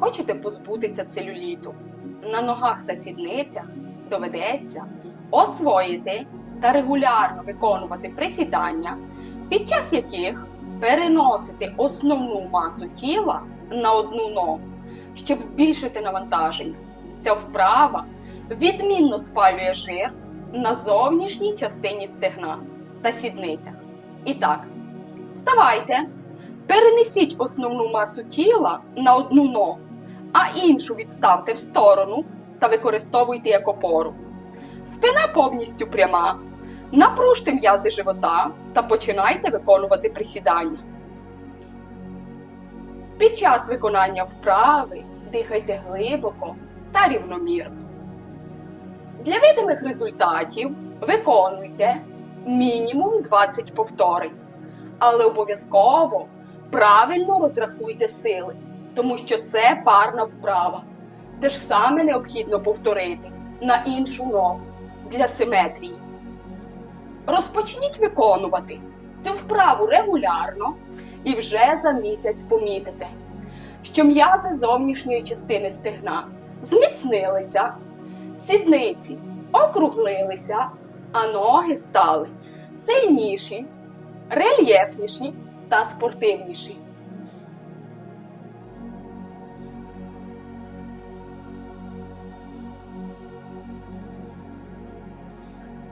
хочете позбутися целюліту, на ногах та сідницях доведеться освоїти та регулярно виконувати присідання, під час яких переносити основну масу тіла на одну ногу, щоб збільшити навантаження. Ця вправа відмінно спалює жир на зовнішній частині стегна та сідницях. І так, вставайте, перенесіть основну масу тіла на одну ногу, а іншу відставте в сторону та використовуйте як опору. Спина повністю пряма. Напружте м'язи живота та починайте виконувати присідання. Під час виконання вправи дихайте глибоко та рівномірно. Для видимих результатів виконуйте мінімум 20 повторень, але обов'язково правильно розрахуйте сили, тому що це парна вправа. Те ж саме необхідно повторити на іншу ногу для симетрії. Розпочніть виконувати цю вправу регулярно і вже за місяць помітите, що м'язи зовнішньої частини стегна зміцнилися, сідниці округлилися, а ноги стали сильніші, рельєфніші та спортивніші.